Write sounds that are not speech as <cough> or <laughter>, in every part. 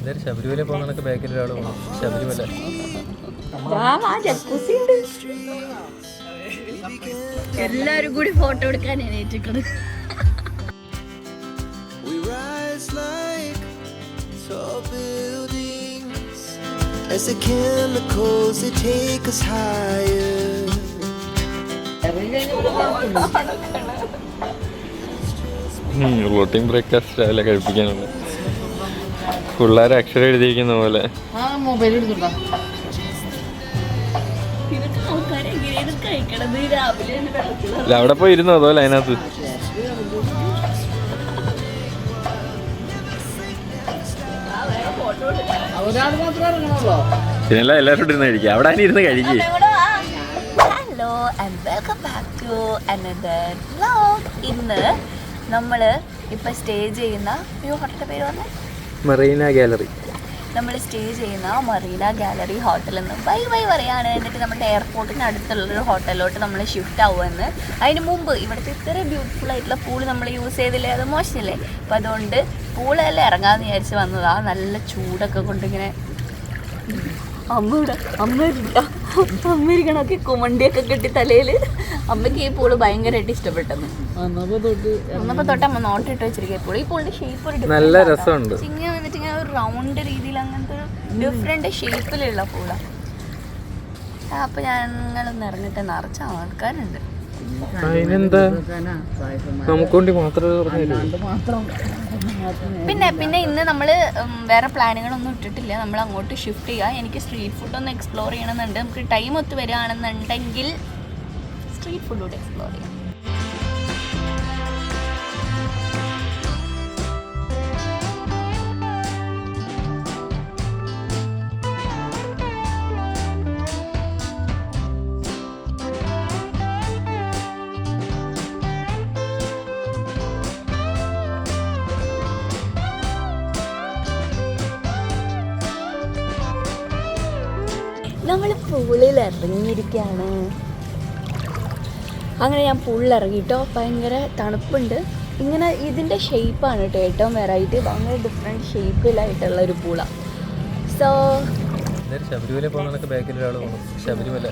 എന്തായാലും ശബരിമല പോകുന്ന ബാക്കിൽ ഒരാൾ പോകണം ശബരിമല എല്ലാരും കൂടി ഫോട്ടോ എടുക്കാൻ ഏറ്റിക്കണ് We rise like tall buildings as the chemicals they take us higher. റൂട്ടിംഗ് ബ്രേക്ക്ഫാസ്റ്റ് അല്ല കഴിപ്പിക്കാനുണ്ട് പിള്ളേരെ അക്ഷരം എഴുതിയിരിക്കുന്ന പോലെ. അവിടെ പോയി ഇരുന്നോ അതുപോലെ അതിനകത്ത്? പിന്നെ എല്ലാവരും ഇരുന്ന് കഴിക്കുക അവിടെ അതിന് ഇരുന്ന് കഴിക്കുക hello and welcome back to another vlog ഇന്ന് നമ്മൾ ഇപ്പം സ്റ്റേ ചെയ്യുന്ന ഈ ഹോട്ടലിന്റെ പേര് പറഞ്ഞേ മറീന ഗാലറി. നമ്മൾ സ്റ്റേ ചെയ്യുന്ന മറീന ഗാലറി ഹോട്ടലിൽ നിന്ന് ബൈ ബൈ പറയാണ് എന്നിട്ട് നമ്മുടെ എയർപോർട്ടിന് അടുത്തുള്ളൊരു ഹോട്ടലിലോട്ട് നമ്മൾ ഷിഫ്റ്റ് ആവുമെന്ന് അതിന് മുമ്പ് ഇവിടുത്തെ ഇത്ര ബ്യൂട്ടിഫുൾ ആയിട്ടുള്ള പൂൾ നമ്മൾ യൂസ് ചെയ്തില്ലേ? അത് മോശമില്ലേ? അപ്പം അതുകൊണ്ട് പൂളെല്ലാം ഇറങ്ങാമെന്ന് വിചാരിച്ച് വന്നതാണ് നല്ല ചൂടൊക്കെ കൊണ്ടിങ്ങനെ അമ്മ ഇവിടെ അമ്മ അമ്മ ഇരിക്കണൊക്കെ കുമണ്ടിയൊക്കെ കെട്ടി തലയിൽ അമ്മയ്ക്ക് ഈ പൂൾ ഭയങ്കരമായിട്ട് ഇഷ്ടപ്പെട്ടെന്ന്. അന്നപ്പോ തൊട്ട് അമ്മ നോട്ടിട്ട് വെച്ചിരിക്കുക ഈ പൂൾ ഈ പൂളിന്റെ ഷേപ്പ് നല്ല രസമുണ്ട്. ഇങ്ങനെ വന്നിട്ട് ഇങ്ങനെ ഒരു റൗണ്ട് രീതിയിൽ അങ്ങനത്തെ ഒരു ഡിഫറെന്റ് ഷേപ്പിലുള്ള പൂള. അപ്പൊ ഞങ്ങളൊന്ന് ഇറങ്ങിട്ട് നിറച്ച ആൾക്കാരുണ്ട്. അതിനെന്താ നമുക്ക് വേണ്ടി മാത്രമേ പിന്നെ പിന്നെ ഇന്ന് നമ്മൾ വേറെ പ്ലാനുകളൊന്നും ഇട്ടിട്ടില്ല. നമ്മൾ അങ്ങോട്ട് ഷിഫ്റ്റ് ചെയ്യുക എനിക്ക് സ്ട്രീറ്റ് ഫുഡ് ഒന്ന് എക്സ്പ്ലോർ ചെയ്യണമെന്നുണ്ട്. നമുക്ക് ടൈം ഒത്ത് വരികയാണെന്നുണ്ടെങ്കിൽ സ്ട്രീറ്റ് ഫുഡ് കൂടെ എക്സ്പ്ലോർ ചെയ്യാം. പൂളിൽ ഇറങ്ങിയിരിക്കുകയാണ് അങ്ങനെ ഞാൻ പൂളിൽ ഇറങ്ങിട്ടോ ഭയങ്കര തണുപ്പുണ്ട്. ഇങ്ങനെ ഇതിന്റെ ഷേപ്പാണ് കേട്ടോ ഏറ്റവും വെറൈറ്റി ഭയങ്കര ഡിഫറെന്റ് ഷേപ്പിലായിട്ടുള്ള ഒരു പൂള. സോ ശബരിമല ശബരിമല.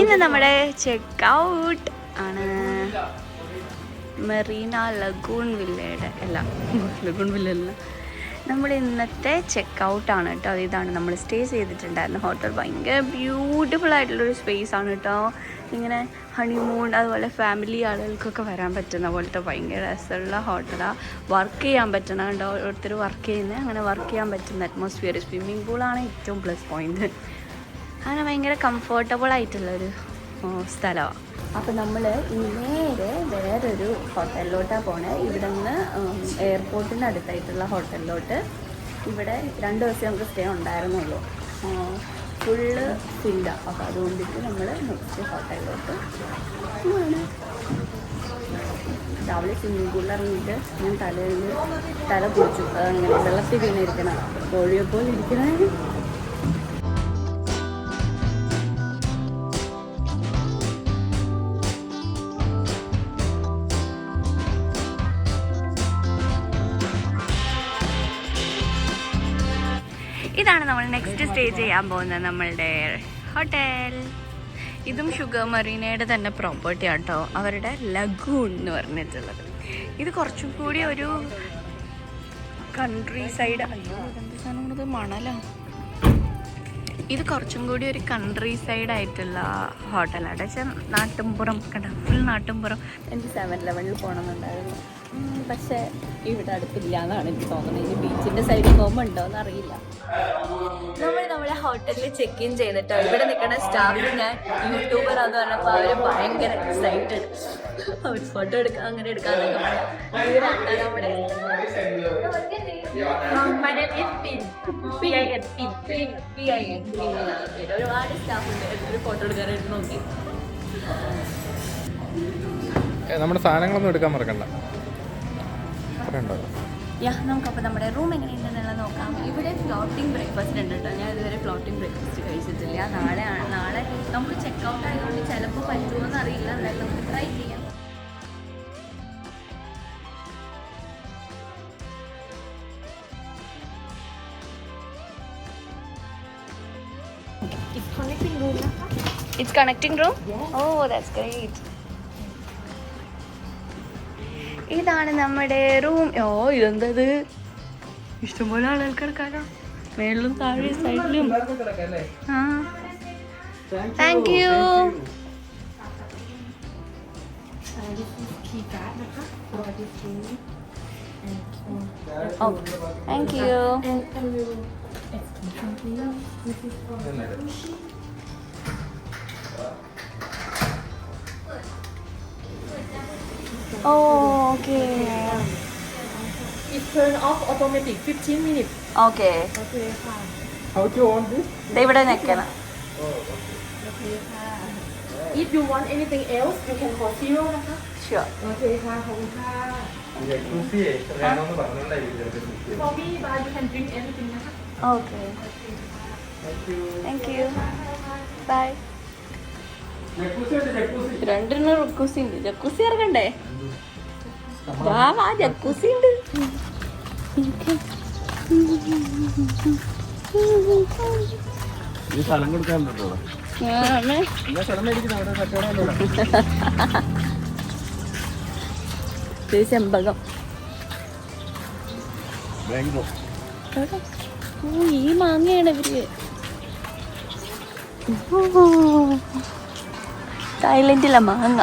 ഇന്ന് നമ്മുടെ ചെക്ക് ഔട്ട് ആണ്. മെറീന ലഗൂൺ വില്ലയുടെ അല്ല <laughs> ലഗൂൺ വില്ല അല്ല. നമ്മൾ ഇന്നത്തെ ചെക്ക് ഔട്ട് ആണ് കേട്ടോ. ഇതാണ് നമ്മൾ സ്റ്റേ ചെയ്തിട്ടുണ്ടായിരുന്ന ഹോട്ടൽ ഭയങ്കര ബ്യൂട്ടിഫുൾ ആയിട്ടുള്ളൊരു സ്പേസ് ആണ് കേട്ടോ. ഇങ്ങനെ ഹണിമൂൺ അതുപോലെ ഫാമിലി ആളുകൾക്കൊക്കെ വരാൻ പറ്റുന്ന പോലത്തെ ഭയങ്കര രസമുള്ള ഹോട്ടലാണ് വർക്ക് ചെയ്യാൻ പറ്റുന്ന കണ്ടോ? ഓരോരുത്തർ വർക്ക് ചെയ്യുന്നത് അങ്ങനെ വർക്ക് ചെയ്യാൻ പറ്റുന്ന അറ്റ്മോസ്ഫിയർ സ്വിമ്മിംഗ് പൂളാണ് ഏറ്റവും പ്ലസ് പോയിന്റ് അങ്ങനെ ഭയങ്കര കംഫർട്ടബിൾ ആയിട്ടുള്ളൊരു സ്ഥലമാണ് അപ്പോൾ നമ്മൾ നേരെ വേറൊരു ഹോട്ടലിലോട്ടാണ് പോണേ. ഇവിടെ നിന്ന് എയർപോർട്ടിന് അടുത്തായിട്ടുള്ള ഹോട്ടലിലോട്ട്. ഇവിടെ രണ്ട് ദിവസം നമുക്ക് സ്റ്റേ ഉണ്ടായിരുന്നുള്ളൂ. ഫുള്ള് ഫില്ല അപ്പോൾ അതുകൊണ്ടിട്ട് നമ്മൾ നെക്സ്റ്റ് ഹോട്ടലിലോട്ട് രാവിലെ സ്വിമ്മിംഗ് പൂളിൽ ഇറങ്ങിയിട്ട് ഞാൻ തലയിൽ തല കുളിച്ചു. അതങ്ങനെ വെള്ളത്തിൽ വീണിരിക്കണം കോഴിയെ ഇരിക്കണേ. സ്റ്റേ ചെയ്യാൻ പോകുന്നത് നമ്മളുടെ ഹോട്ടൽ. ഇതും ഷുഗർ മറീനയുടെ തന്നെ പ്രോപ്പർട്ടി ആട്ടോ. അവരുടെ ലഗൂൺ എന്ന് പറഞ്ഞിട്ടുള്ളത്. ഇത് കുറച്ചും കൂടി ഒരു കൺട്രി സൈഡ് അയ്യോ മണലോ. ഇത് ഇത് കുറച്ചും കൂടി ഒരു കൺട്രി സൈഡ് ആയിട്ടുള്ള ഹോട്ടലാണ് വെച്ചാൽ നാട്ടുംപുറം കണ്ട ഫുൾ നാട്ടുംപുറം എനിക്ക് സെവൻ ലെവനിൽ പോകണമെന്നുണ്ടായിരുന്നു. പക്ഷേ ഇവിടെ അടുത്തില്ല എന്നാണ് എനിക്ക് തോന്നുന്നത്. ഇനി ബീച്ചിന്റെ സൈഡിൽ പോകുമ്പോൾ ഉണ്ടോ അറിയില്ല. നമ്മൾ നമ്മുടെ ഹോട്ടലിൽ ചെക്ക് ഇൻ ചെയ്തിട്ടോ ഇവിടെ നിൽക്കുന്ന സ്റ്റാഫ് ഞാൻ യൂട്യൂബർ ആണെന്ന് പറഞ്ഞപ്പോൾ അവർ ഭയങ്കര എക്സൈറ്റഡ് അവർ ഫോട്ടോ എടുക്കാൻ അങ്ങനെ എടുക്കാന്നൊക്കെ നമ്മുടെ ഒരുപാട് സ്റ്റാഫ് ഉണ്ട്. ഒരു ഫോട്ടോ എടുക്കാനായിട്ട് നോക്കി. നമ്മുടെ സാധനങ്ങളൊന്നും എടുക്കാൻ മറക്കണ്ട. യാ നമുക്കപ്പോൾ നമ്മുടെ റൂം എങ്ങനെയുണ്ടെന്നുള്ളത് നോക്കാം ഇവിടെ ഫ്ലോട്ടിംഗ് ബ്രേക്ക്ഫാസ്റ്റ് ഉണ്ട് കേട്ടോ ഞാൻ ഇതുവരെ ഫ്ലോട്ടിംഗ് ബ്രേക്ക്ഫാസ്റ്റ് കഴിച്ചിട്ടില്ല നാളെ നാളെ നമുക്ക് ചെക്ക് ഔട്ട് ആയതുകൊണ്ട് ചിലപ്പോൾ പറ്റുമെന്ന് അറിയില്ല എന്തായാലും നമുക്ക് ട്രൈ ചെയ്യാം It's connecting room. It's connecting room? Yeah. Oh, that's great. ഇതാണ് നമ്മുടെ റൂം ഓ ഇതെന്തത്? ഇഷ്ടംപോലെ ആളുകൾ കിടക്കാലോ മേളിലും താഴെ സൈഡിലും. ആ. Thank you thank this is key card นะคะ for this room and for oh thank you and and we will explain something else. This is for oh okay it turn off automatic 15 minutes. Okay Okay ค่ะ ഇവിടെ നിൽക്കണം If you want anything else you can call zero นะคะ sure โอเคค่ะขอบคุณค่ะ For me but you can drink everything นะคะ okay thank you bye രണ്ടെണ്ണം jacuzzi. ഉണ്ട് jacuzzi ഇറങ്ങണ്ടേ? വാ jacuzzi ഉണ്ട് ഈ സ്ഥലം ചെമ്പകം? ഓ ഈ മാങ്ങയാണ് ഇവർ. ഓ, തായ്ലൻഡിലെ മാങ്ങ.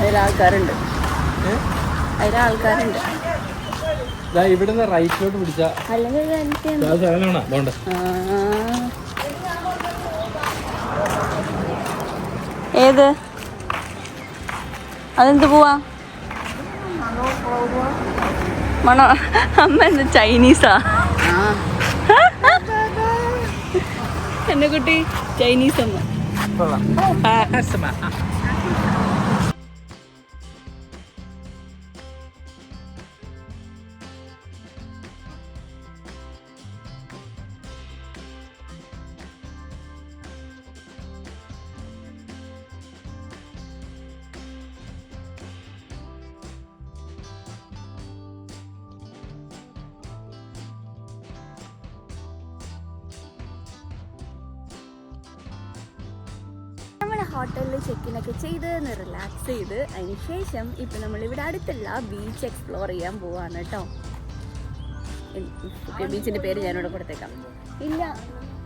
അതിലാൾക്കാരുണ്ട് അതിലാൾക്കാരുണ്ട് ഇവിടുന്ന് റൈറ്റിലോട്ട് പിടിച്ച. ഏത്? അതെന്ത് പോവാ? മണോ? അമ്മ എന്ത് ചൈനീസാ? എന്നെ കുട്ടി ചൈനീസ് അമ്മ ഹോട്ടലിൽ ചെക്ക് ഇൻ ഒക്കെ ചെയ്ത് റിലാക്സ് ചെയ്ത് അതിന് ശേഷം ഇപ്പം നമ്മൾ ഇവിടെ അടുത്തുള്ള ബീച്ച് എക്സ്പ്ലോർ ചെയ്യാൻ പോവാണ് കേട്ടോ ബീച്ചിന്റെ പേര് ഞാനിവിടെ കൊടുത്തേക്കാം. ഇല്ല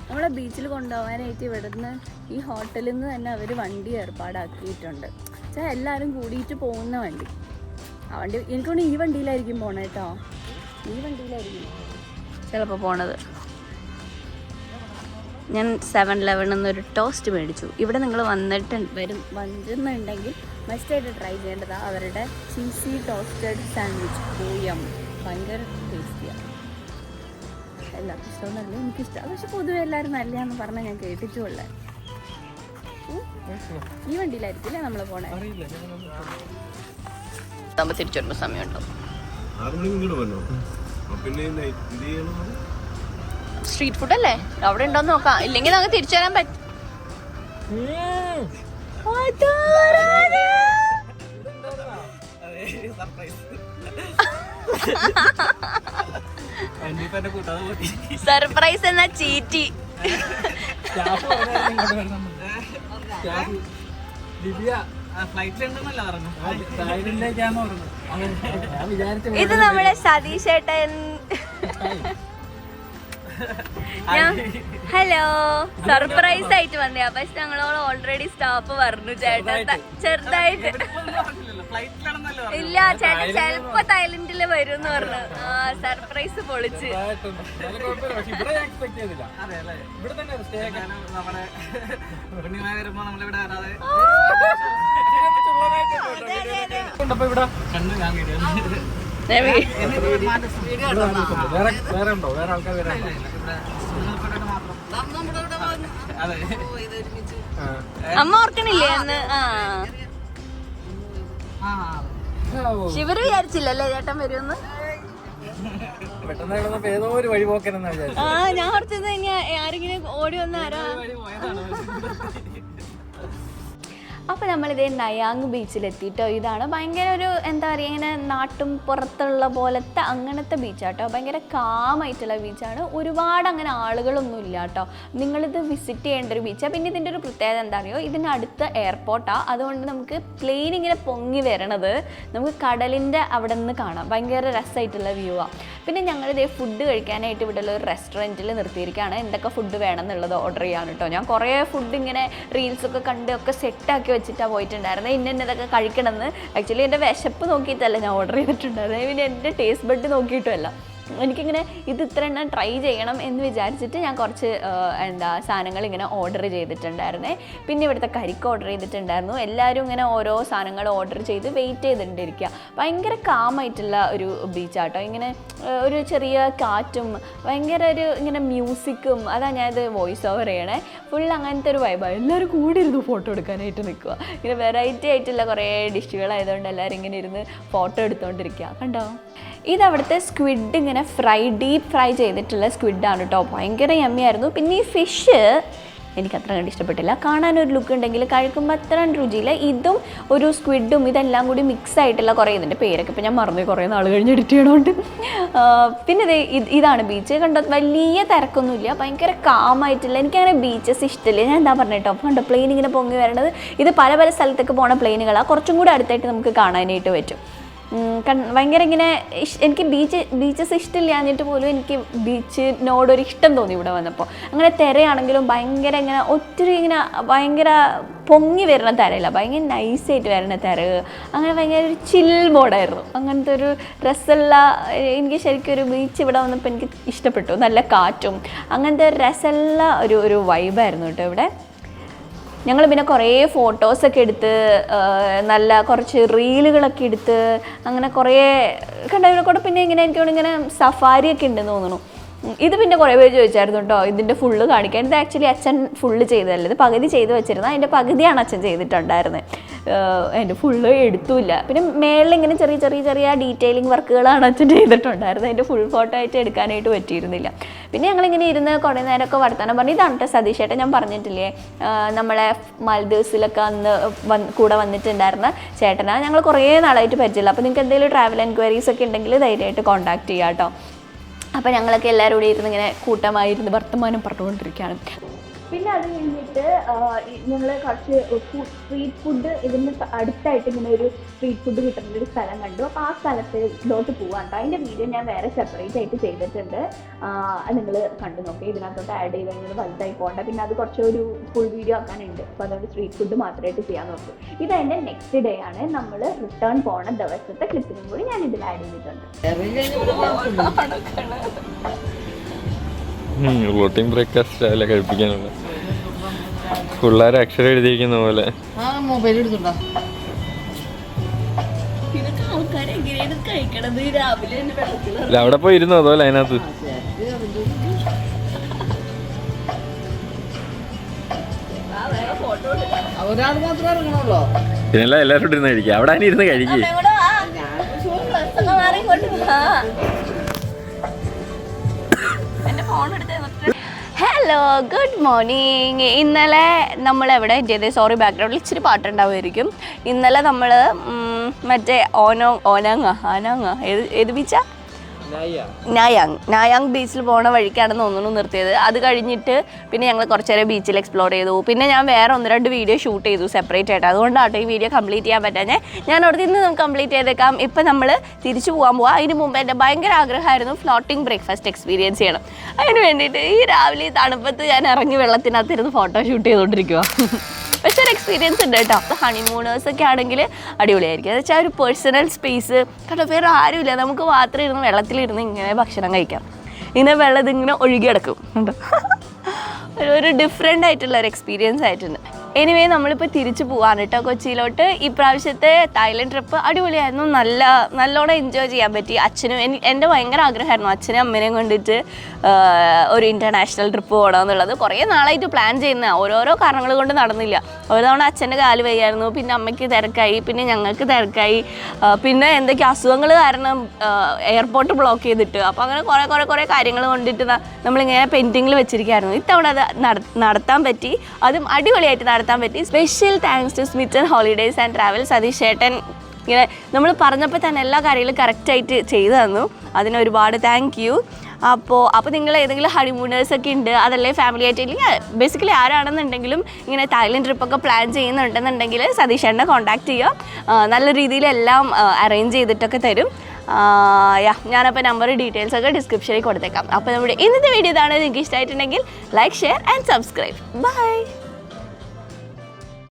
നമ്മളെ ബീച്ചിൽ കൊണ്ടുപോകാനായിട്ട് ഇവിടുന്ന് ഈ ഹോട്ടലിൽ നിന്ന് തന്നെ അവർ വണ്ടി ഏർപ്പാടാക്കിയിട്ടുണ്ട്. വെച്ചാൽ എല്ലാവരും കൂടിയിട്ട് പോകുന്ന വണ്ടി. ആ വണ്ടി എനിക്കൊണ്ട് ഈ വണ്ടിയിലായിരിക്കും പോണേ കേട്ടോ ഈ വണ്ടിയിലായിരിക്കും. ചിലപ്പോൾ പോണത്. ഞാൻ സെവൻ ലെവൻ എന്നൊരു ടോസ്റ്റ് മേടിച്ചു. ഇവിടെ നിങ്ങൾ വന്നിട്ട് വരും വന്നിട്ടുണ്ടെങ്കിൽ മസ്റ്റായിട്ട് ട്രൈ ചെയ്യേണ്ടത് അവരുടെ ചീസി ടോസ്റ്റഡ് സാൻഡ്വിച്ച് പൂയം. ഭയങ്കര ടേസ്റ്റിയാണ് എല്ലാവർക്കും ഇഷ്ടമെന്നല്ല എനിക്കിഷ്ടമാണ് പക്ഷെ പൊതുവെ എല്ലാവരും നല്ലതാന്ന് പറഞ്ഞാൽ ഞാൻ കേട്ടിട്ടുള്ള ഈ വണ്ടിയിലായിരിക്കും അല്ലേ നമ്മൾ പോണേ? തിരിച്ചു വരുമ്പോൾ സമയമുണ്ടോ ആറ് ഇങ്ങോട്ട് വന്നോ? പിന്നെ ഇത് ഇത് ചെയ്യണം സ്ട്രീറ്റ് ഫുഡ് അല്ലേ? അവിടെ ഉണ്ടോന്ന് നോക്കാം. ഇല്ലെങ്കിൽ നമുക്ക് തിരിച്ചു വരാൻ പറ്റും സർപ്രൈസ് എന്ന ചീറ്റി. ഇത് നമ്മുടെ സതീഷേട്ടൻ ഞാൻ ഹലോ. സർപ്രൈസ് ആയിട്ട് വന്നേ. പക്ഷെ ഞങ്ങളോട് ഓൾറെഡി സ്റ്റാഫ് പറഞ്ഞു ചേട്ടൻ ത- ചെറുതായിട്ട്. ഇല്ല ചേട്ടൻ ചെലപ്പോ തൈലൻഡിൽ വരും എന്ന് പറഞ്ഞു. ആ സർപ്രൈസ് പൊളിച്ച്. ഞാൻ വീ- വേറെ വേറെ ഉണ്ടോ? വേറെ ആൾക്കാർ വരാൻ അമ്മ ഓർക്കണില്ലേ അന്ന്? ശിവര് വിചാരിച്ചില്ലല്ലേ ചേട്ടൻ വരുമെന്ന്? ആ ഞാൻ ഇനി ആരെങ്കിലും ഓടി വന്ന ആരാ? അപ്പോൾ നമ്മളിതേ നയാങ് ബീച്ചിലെത്തിയിട്ടോ ഇതാണ് ഭയങ്കര ഒരു എന്താ പറയുക ഇങ്ങനെ നാട്ടും പുറത്തുള്ള പോലത്തെ അങ്ങനത്തെ ബീച്ചാട്ടോ. ഭയങ്കര കാമായിട്ടുള്ള ബീച്ചാണ്. ഒരുപാട് അങ്ങനെ ആളുകളൊന്നും ഇല്ല കേട്ടോ നിങ്ങളിത് വിസിറ്റ് ചെയ്യേണ്ട ഒരു ബീച്ചാണ് പിന്നെ ഇതിന്റെ ഒരു പ്രത്യേകത എന്താ അറിയോ ഇതിന് അടുത്ത എയർപോർട്ടാണ് അതുകൊണ്ട് നമുക്ക് പ്ലെയിൻ ഇങ്ങനെ പൊങ്ങി വരണത് നമുക്ക് കടലിന്റെ അവിടെ നിന്ന് കാണാം. ഭയങ്കര രസമായിട്ടുള്ള വ്യൂ ആണ് പിന്നെ ഞങ്ങളിത് ഫുഡ് കഴിക്കാനായിട്ട് ഇവിടെ ഉള്ള ഒരു റെസ്റ്റോറന്റിൽ നിർത്തിയിരിക്കുകയാണ് എന്തൊക്കെ ഫുഡ് വേണം എന്നുള്ളത് ഓർഡർ ചെയ്യാൻ കേട്ടോ ഞാൻ കുറേ ഫുഡ് ഇങ്ങനെ റീൽസൊക്കെ കണ്ട് ഒക്കെ സെറ്റാക്കി വെച്ചിട്ടാണ് പോയിട്ടുണ്ടായിരുന്നത് ഇന്ന ഇന്നതൊക്കെ കഴിക്കണമെന്ന്. ആക്ച്വലി എന്റെ വിശപ്പ് നോക്കിയിട്ടല്ല ഞാൻ ഓർഡർ ചെയ്തിട്ടുണ്ടായിരുന്നത് പിന്നെ എന്റെ ടേസ്റ്റ് ബഡ് നോക്കിയിട്ടുമല്ല എനിക്കിങ്ങനെ ഇത് ഇത്ര എണ്ണം ട്രൈ ചെയ്യണം എന്ന് വിചാരിച്ചിട്ട് ഞാൻ കുറച്ച് എന്താ സാധനങ്ങൾ ഇങ്ങനെ ഓർഡർ ചെയ്തിട്ടുണ്ടായിരുന്നേ. പിന്നെ ഇവിടുത്തെ കരിക്ക് ഓർഡർ ചെയ്തിട്ടുണ്ടായിരുന്നു. എല്ലാവരും ഇങ്ങനെ ഓരോ സാധനങ്ങൾ ഓർഡർ ചെയ്ത് വെയിറ്റ് ചെയ്തിട്ടിരിക്കുക ഭയങ്കര കാമായിട്ടുള്ള ഒരു ബീച്ചാട്ടോ ഇങ്ങനെ ഒരു ചെറിയ കാറ്റും ഭയങ്കര ഒരു ഇങ്ങനെ മ്യൂസിക്കും അതാണ് ഞാനിത് വോയിസ് ഓവർ ചെയ്യണേ. ഫുൾ അങ്ങനത്തെ ഒരു വൈബാണ് എല്ലാവരും കൂടി ഇരുന്ന് ഫോട്ടോ എടുക്കാനായിട്ട് നിൽക്കുക. ഇങ്ങനെ വെറൈറ്റി ആയിട്ടുള്ള കുറേ ഡിഷുകളായതുകൊണ്ട് എല്ലാവരും ഇങ്ങനെ ഇരുന്ന് ഫോട്ടോ എടുത്തുകൊണ്ടിരിക്കുക കണ്ടോ? ഇത് അവിടുത്തെ സ്ക്വിഡ് ഇങ്ങനെ ഫ്രൈ ഡീപ്പ് ഫ്രൈ ചെയ്തിട്ടുള്ള സ്ക്വിഡാണ് കേട്ടോ ഭയങ്കര യമ്മിയായിരുന്നു പിന്നെ ഈ ഫിഷ് എനിക്ക് അത്ര കണ്ട് ഇഷ്ടപ്പെട്ടില്ല. കാണാൻ ഒരു ലുക്ക് ഉണ്ടെങ്കിൽ കഴിക്കുമ്പോൾ അത്ര രുചിയില്ല. ഇതും ഒരു സ്ക്വിഡും ഇതെല്ലാം കൂടി മിക്സ് ആയിട്ടുള്ള കുറേ ഇതിന്റെ പേരൊക്കെ ഇപ്പം ഞാൻ മറന്നു. കുറേ നാൾ കഴിഞ്ഞ് എഡിറ്റ് ചെയ്യണോണ്ട്. പിന്നെ ഇത് ഇതാണ് ബീച്ച് കണ്ടോ? വലിയ തിരക്കൊന്നുമില്ല. ഭയങ്കര കാമായിട്ടില്ല എനിക്കങ്ങനെ ബീച്ചസ് ഇഷ്ടമില്ല. ഞാൻ എന്താ പറഞ്ഞിട്ടോ കണ്ടോ? പ്ലെയിൻ ഇങ്ങനെ പൊങ്ങി വരേണ്ടത് ഇത് പല പല സ്ഥലത്തേക്ക് പോണ പ്ലെയിനുകളാണ് കുറച്ചും കൂടി അടുത്തായിട്ട് നമുക്ക് കാണാനായിട്ട് പറ്റും. ഭയങ്കര ഇങ്ങനെ എനിക്ക് ബീച്ച് ബീച്ചസ് ഇഷ്ടമില്ല എന്നിട്ട് പോലും എനിക്ക് ബീച്ചിനോടൊരു ഇഷ്ടം തോന്നി ഇവിടെ വന്നപ്പോൾ അങ്ങനെ തിരയാണെങ്കിലും ഭയങ്കര ഇങ്ങനെ ഒത്തിരി ഇങ്ങനെ ഭയങ്കര പൊങ്ങി വരുന്ന തിരയില്ല. ഭയങ്കര നൈസായിട്ട് വരുന്ന തിര. അങ്ങനെ ഭയങ്കര ഒരു ചിൽ മോഡായിരുന്നു അങ്ങനത്തെ ഒരു രസമുള്ള എനിക്ക് ശരിക്കും ഒരു ബീച്ച് ഇവിടെ വന്നപ്പോൾ എനിക്ക് ഇഷ്ടപ്പെട്ടു. നല്ല കാറ്റും. അങ്ങനത്തെ ഒരു രസമുള്ള ഒരു ഒരു വൈബായിരുന്നു കേട്ടോ ഇവിടെ. ഞങ്ങൾ പിന്നെ കുറേ ഫോട്ടോസൊക്കെ എടുത്ത് നല്ല കുറച്ച് റീലുകളൊക്കെ എടുത്ത് അങ്ങനെ കുറേ കണ്ടതിനെ കൂടെ പിന്നെ ഇങ്ങനെ എനിക്കോട് ഇങ്ങനെ സഫാരിയൊക്കെ ഉണ്ടെന്ന് തോന്നുന്നു. ഇത് പിന്നെ കുറേ പേര് ചോദിച്ചായിരുന്നു കേട്ടോ ഇതിന്റെ ഫുള്ള് കാണിക്കാൻ. ഇത് ആക്ച്വലി അച്ഛൻ ഫുള്ള് ചെയ്തതല്ല ഇത് പകുതി ചെയ്ത് വെച്ചിരുന്നത്. അതിന്റെ പകുതിയാണ് അച്ഛൻ ചെയ്തിട്ടുണ്ടായിരുന്നത് എന്റെ ഫുള്ള് എടുത്തില്ല. പിന്നെ മേളിൽ ഇങ്ങനെ ചെറിയ ചെറിയ ചെറിയ ഡീറ്റെയിലിംഗ് വർക്കുകളാണ് അച്ഛൻ ചെയ്തിട്ടുണ്ടായിരുന്നത് അതിന്റെ ഫുൾ ഫോട്ടോ ആയിട്ട് എടുക്കാനായിട്ട് പറ്റിയിരുന്നില്ല. പിന്നെ ഞങ്ങളിങ്ങനെ ഇരുന്ന് കുറേ നേരമൊക്കെ വർത്തമാനം പറഞ്ഞു. ഇതാണ് കേട്ടോ സതീഷ് ഏട്ടൻ ഞാൻ പറഞ്ഞിട്ടില്ലേ? നമ്മളെ മാലദ്വീപ്സിലൊക്കെ അന്ന് വന്ന് കൂടെ വന്നിട്ടുണ്ടായിരുന്ന ചേട്ടനാണ് ഞങ്ങൾ കുറേ നാളായിട്ട് പരിചയമില്ല. അപ്പോൾ നിങ്ങൾക്ക് എന്തെങ്കിലും ട്രാവൽ എൻക്വയറീസ് ഒക്കെ ഉണ്ടെങ്കിൽ ധൈര്യമായിട്ട് കോൺടാക്ട് ചെയ്യാം കേട്ടോ അപ്പോൾ ഞങ്ങളൊക്കെ എല്ലാവരും കൂടി ഇരുന്ന് ഇങ്ങനെ കൂട്ടമായിരുന്ന് വർത്തമാനം പറഞ്ഞുകൊണ്ടിരിക്കുകയാണ്. പിന്നെ അത് കഴിഞ്ഞിട്ട് ഞങ്ങൾ കുറച്ച് സ്ട്രീറ്റ് ഫുഡ് ഇതിന് അടുത്തായിട്ട് ഇങ്ങനെ ഒരു സ്ട്രീറ്റ് ഫുഡ് കിട്ടുന്ന ഒരു സ്ഥലം കണ്ടു. അപ്പോൾ ആ സ്ഥലത്തിലോട്ട് പോകാൻ കേട്ടോ അതിന്റെ വീഡിയോ ഞാൻ വേറെ സെപ്പറേറ്റ് ആയിട്ട് ചെയ്തിട്ടുണ്ട്. അത് നിങ്ങൾ കണ്ടു നോക്കി. ഇതിനകത്തോട്ട് ആഡ് ചെയ്ത് കഴിഞ്ഞാൽ വലുതായി പോകണ്ട. പിന്നെ അത് കുറച്ച് ഒരു ഫുൾ വീഡിയോ ആക്കാനുണ്ട്. അപ്പോൾ അതുകൊണ്ട് സ്ട്രീറ്റ് ഫുഡ് മാത്രമായിട്ട് ചെയ്യാൻ നോക്കും. ഇതെന്റെ നെക്സ്റ്റ് ഡേ ആണ്. നമ്മൾ റിട്ടേൺ പോണ ദിവസത്തെ ക്ലിപ്പിനും കൂടി ഞാൻ ഇതിൽ ആഡ് ചെയ്തിട്ടുണ്ട് റൂട്ടിംഗ് ബ്രേക്ക്ഫാസ്റ്റ് രാവിലെ കഴിപ്പിക്കാനുള്ള. പിള്ളേർ അക്ഷരം എഴുതിയിരിക്കുന്ന പോലെ. അവിടെ പോയി ഇരുന്നോ? അതോ അതിനകത്ത്? പിന്നെല്ലാം എല്ലാവരും ഇരുന്ന് കഴിക്കുക അവിടെ ഇരുന്ന് കഴിക്കുക ഹലോ ഗുഡ് മോർണിംഗ് ഇന്നലെ നമ്മൾ എവിടെ എത്തിയത് സോറി ബാക്ക്ഗ്രൗണ്ടിൽ ഇച്ചിരി പാട്ടുണ്ടാവുമായിരിക്കും. ഇന്നലെ നമ്മൾ മറ്റേ ഓനോ ഓനാങ്ങ ആനാങ്ങ ഏത് ഏത് നായാങ്. നായാങ് ബീച്ചിൽ പോണ വഴിക്കാണെന്ന് തോന്നുന്നു നിർത്തിയത്. അത് കഴിഞ്ഞിട്ട് പിന്നെ ഞങ്ങൾ കുറച്ച് നേരം ബീച്ചിൽ എക്സ്പ്ലോർ ചെയ്തു. പിന്നെ ഞാൻ വേറെ ഒന്ന് രണ്ട് വീഡിയോ ഷൂട്ട് ചെയ്തു സെപ്പറേറ്റ് ആയിട്ട്. അതുകൊണ്ടാട്ടോ ഈ വീഡിയോ കംപ്ലീറ്റ് ചെയ്യാൻ പറ്റാഞ്ഞേ. ഞാൻ അവിടെ നിന്ന് കംപ്ലീറ്റ് ചെയ്തേക്കാം. ഇപ്പം നമ്മൾ തിരിച്ചു പോകാൻ പോവാം. അതിന് മുമ്പ് എന്റെ ഭയങ്കര ആഗ്രഹമായിരുന്നു ഫ്ലോട്ടിംഗ് ബ്രേക്ക്ഫാസ്റ്റ് എക്സ്പീരിയൻസ് ചെയ്യണം. അതിന് വേണ്ടിയിട്ട് ഈ രാവിലെ തണുപ്പത്ത് ഞാൻ ഇറങ്ങി വെള്ളത്തിനകത്തിരുന്ന് ഫോട്ടോ ഷൂട്ട് ചെയ്തുകൊണ്ടിരിക്കുക <laughs> പക്ഷെ ഒരു എക്സ്പീരിയൻസ് ഉണ്ട് കേട്ടോ. ഹണിമൂണേഴ്സ് ഒക്കെ ആണെങ്കിൽ അടിപൊളിയായിരിക്കും. എന്ന് വെച്ചാൽ ഒരു പേഴ്സണൽ സ്പേസ് കാരണം വേറെ ആരുമില്ല. നമുക്ക് മാത്രം ഇരുന്ന് വെള്ളത്തിലിരുന്ന് ഇങ്ങനെ ഭക്ഷണം കഴിക്കാം. ഇങ്ങനെ വെള്ളം ഇതിങ്ങനെ ഒഴുകി കിടക്കും <laughs> ഒരു ഡിഫറെന്റ് ആയിട്ടുള്ള ഒരു എക്സ്പീരിയൻസ് ആയിട്ടുണ്ട്. എനിവേ നമ്മളിപ്പോൾ തിരിച്ചു പോവാണ് കേട്ടോ കൊച്ചിയിലോട്ട്. ഈ പ്രാവശ്യത്തെ തായ്ലൻഡ് ട്രിപ്പ് അടിപൊളിയായിരുന്നു. നല്ല നല്ലോണം എൻജോയ് ചെയ്യാൻ പറ്റി. അച്ഛനും എന്റെ ഭയങ്കര ആഗ്രഹമായിരുന്നു അച്ഛനും അമ്മേനെയും കൊണ്ടിട്ട് ഒരു ഇന്റർനാഷണൽ ട്രിപ്പ് പോകണം എന്നുള്ളത്. കുറേ നാളായിട്ട് പ്ലാൻ ചെയ്യുന്ന ഓരോരോ കാരണങ്ങൾ കൊണ്ട് നടന്നില്ല. ഒരു തവണ അച്ഛന്റെ കാൽ വയ്യായിരുന്നു. പിന്നെ അമ്മയ്ക്ക് തിരക്കായി. പിന്നെ ഞങ്ങൾക്ക് തിരക്കായി. പിന്നെ എന്തൊക്കെ അസുഖങ്ങൾ കാരണം എയർപോർട്ട് ബ്ലോക്ക് ചെയ്തിട്ട്. അപ്പോൾ അങ്ങനെ കുറേ കുറേ കുറേ കാര്യങ്ങൾ കൊണ്ടിട്ട് നമ്മളിങ്ങനെ പെൻഡിങ്ങിൽ വെച്ചിരിക്കുകയായിരുന്നു. ഇത്തവണ അത് നടത്താൻ പറ്റി. അതും അടിപൊളിയായിട്ട് നടത്താൻ നടത്താൻ പറ്റി. Special thanks to Smitten Holidays and Travels Satheesh ചേട്ടൻ ഇങ്ങനെ നമ്മൾ പറഞ്ഞപ്പോൾ തന്നെ എല്ലാ കാര്യങ്ങളും കറക്റ്റായിട്ട് ചെയ്തു തന്നു. അതിന് ഒരുപാട് താങ്ക് യു അപ്പോൾ അപ്പോൾ നിങ്ങൾ ഏതെങ്കിലും ഹണിമൂണേഴ്സ് ഒക്കെ ഉണ്ട് അതല്ലേ ഫാമിലി ആയിട്ട് ഇല്ലെങ്കിൽ ബേസിക്കലി ആരാണെന്നുണ്ടെങ്കിലും ഇങ്ങനെ തായ്ലൻഡ് ട്രിപ്പൊക്കെ പ്ലാൻ ചെയ്യുന്നുണ്ടെന്നുണ്ടെങ്കിൽ സതീഷ് എന്നെ കോൺടാക്ട് ചെയ്യുക. നല്ല രീതിയിലെല്ലാം അറേഞ്ച് ചെയ്തിട്ടൊക്കെ തരും. യാ ഞാനപ്പോൾ നമ്പർ ഡീറ്റെയിൽസ് ഒക്കെ ഡിസ്ക്രിപ്ഷനിൽ കൊടുത്തേക്കാം. അപ്പോൾ നമ്മുടെ ഇന്നത്തെ വീഡിയോ ഇതാണ് നിങ്ങൾക്ക് ഇഷ്ടമായിട്ടുണ്ടെങ്കിൽ like share and subscribe bye